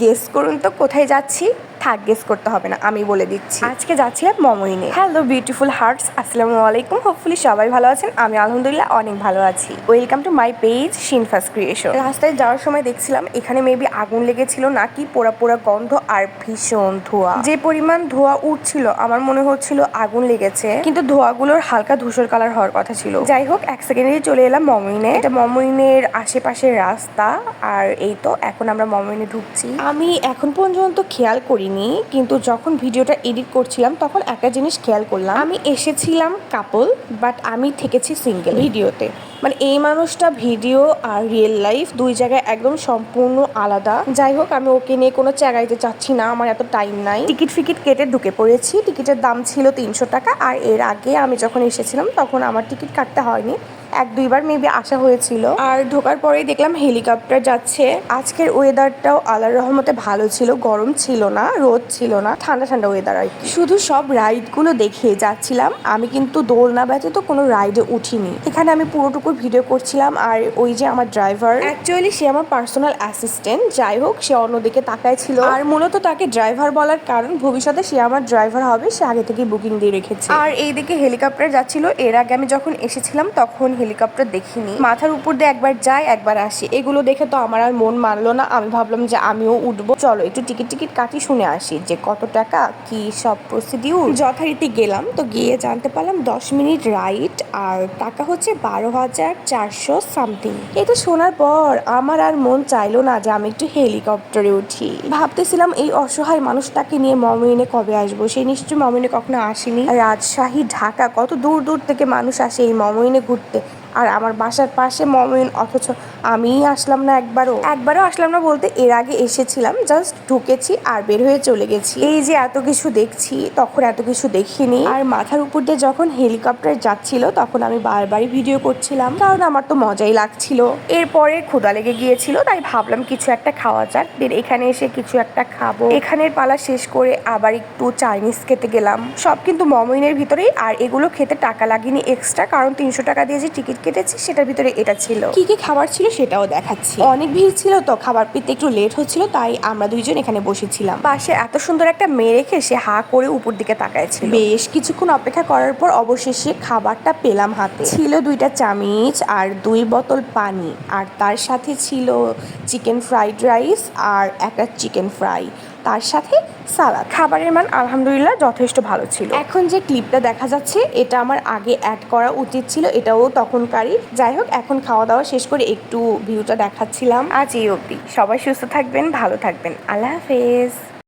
Guess করুন তো কোথায় যাচ্ছি? থাক গেস করতে হবে না আমি বলে দিচ্ছি। আজকে যাচ্ছিলাম মমইনে হ্যালো বিউটিফুল হার্টস আসসালামু আলাইকুম। হোপফুলি সবাই ভালো আছেন আমি আলহামদুলিল্লাহ অনেক ভালো আছি। Welcome to my page Shinfas creation রাস্তায় যাওয়ার সময় দেখছিলাম এখানে মেবি আগুন লেগেছিল নাকি পোড়া পোড়া গন্ধ আর ভীষণ ধোঁয়া। যে পরিমাণ ধোঁয়া উঠছিল আমার মনে হচ্ছিল আগুন লেগেছে কিন্তু ধোঁয়াগুলোর হালকা ধূসর কালার হওয়ার কথা ছিল। যাই হোক এক সেকেন্ডে চলে এলাম মমইনে এটা মমইনের আশেপাশের রাস্তা আর এই তো এখন আমরা মমইনে ঢুকছি। আমি এখন পর্যন্ত খেয়াল করিনি কিন্তু যখন ভিডিওটা এডিট করছিলাম তখন একটা জিনিস খেয়াল করলাম। আমি এসেছিলাম কাপল বাট আমি থেকেছি সিঙ্গেল ভিডিওতে। মানে এই মানুষটা ভিডিও আর রিয়েল লাইফ দুই জায়গায় একদম সম্পূর্ণ আলাদা। যাই হোক, আমি ওকে নিয়ে কোনো জায়গাইতে চাচ্ছি না, আমার এত টাইম নাই। টিকিট ফিকিট কেটে ঢুকে পড়েছি। টিকিটের দাম ছিল তিনশো টাকা আর এর আগে আমি যখন এসেছিলাম তখন আমার টিকিট কাটতে হয়নি। এক দুইবার মেবি আসা হয়েছিল। আর ঢোকার পরেই দেখলাম হেলিকপ্টার যাচ্ছে। আজকের ওয়েদারটাও আল্লাহর রহমতে ভালো ছিল, গরম ছিল না, রোদ ছিল না, ঠান্ডা ঠান্ডা ওয়েদার আর শুধু সব রাইডগুলো দেখে যাচ্ছিলাম। আমি কিন্তু দোলনা ব্যতীত কোনো রাইডে উঠিনি। এখানে আমি পুরোটুকু ভিডিও করছিলাম আর ওই যে আমার ড্রাইভার অ্যাকচুয়ালি সে আমার পার্সোনাল অ্যাসিস্ট্যান্ট যাই হোক, সে অন্যদিকে তাকায় ছিল। আর মূলত তাকে ড্রাইভার বলার কারণ, ভবিষ্যতে সে আমার ড্রাইভার হবে, সে আগে থেকে বুকিং দিয়ে রেখেছে। আর এই দিকে হেলিকপ্টার যাচ্ছিল। এর আগে আমি যখন এসেছিলাম, তখন হেলিকপ্টার দেখিনি। মাথার উপর দিয়ে একবার যায় একবার আসে। এগুলো দেখে তো আমার আর মন মানলো না। আমি ভাবলাম যে আমিও উঠবো। চলো, একটু টিকিট টিকিট কাটি, শুনে আসি যে কত টাকা, কি সব প্রসিডিউর যথারীতি গেলাম। তো গিয়ে জানতে পারলাম দশ মিনিট রাইড আর টাকা হচ্ছে বারো হাজার চারশো সামথিং। এটা শোনার পর আমার আর মন চাইলো না যে আমি একটু হেলিকপ্টারে উঠি। ভাবতেছিলাম এই অসহায় মানুষটাকে নিয়ে মমিনে কবে আসব? সেই নিশ্চয়ই মমিনে কখনো আসেনি। রাজশাহী, ঢাকা, কত দূর দূর থেকে মানুষ আসে এই মমিনে ঘুরতে। আর আমার বাসার পাশে মমিন, অথচ আমিই আসলাম না একবারও। একবারও আসলাম না বলতে এর আগে এসেছিলাম, জাস্ট ঢুকেছি আর বের হয়ে চলে গেছি। এই যে এত কিছু দেখছি, তখন এত কিছু দেখিনি। আর মাথার উপর দিয়ে যখন হেলিকপ্টার যাচ্ছিল, তখন আমি বারবারই ভিডিও করছিলাম, কারণ আমার তো মজাই লাগছিল। এরপরে ক্ষুদা লেগে গিয়েছিল, তাই ভাবলাম কিছু একটা খাওয়া যাক। দেন এখানে এসে কিছু একটা খাব। এখানের পালা শেষ করে আবার একটু চাইনিজ খেতে গেলাম। সব কিন্তু মমিনের ভিতরেই, আর এগুলো খেতে টাকা লাগেনি এক্সট্রা কারণ তিনশো টাকা দিয়ে যে টিকিট কেটেছি সেটার ভিতরে এটা ছিল। কি কি খাবার ছিল সেটাও দেখাচ্ছি। অনেক ভিড় ছিল তো খাবার পেতে একটু লেট হচ্ছিল তাই আমরা দুইজন এখানে বসেছিলাম। পাশে এত সুন্দর একটা মেয়ে রেখে সে হা করে উপর দিকে তাকায়ছিল বেশ কিছুক্ষণ অপেক্ষা করার পর অবশেষে খাবারটা পেলাম হাতে। ছিল দুইটা চামিচ আর দুই বোতল পানি আর তার সাথে ছিল চিকেন ফ্রাইড রাইস আর একটা চিকেন ফ্রাই তার সাথে সালাদ। খাবারের মান আলহামদুলিল্লাহ যথেষ্ট ভালো ছিল। এখন যে ক্লিপটা দেখা যাচ্ছে, এটা আমার আগে অ্যাড করা উচিত ছিল, এটাও তখনকারই। যাই হোক, এখন খাওয়া দাওয়া শেষ করে একটু ভিউটা দেখাচ্ছিলাম। আজ এই অবধি। সবাই সুস্থ থাকবেন, ভালো থাকবেন। আল্লাহ হাফেজ।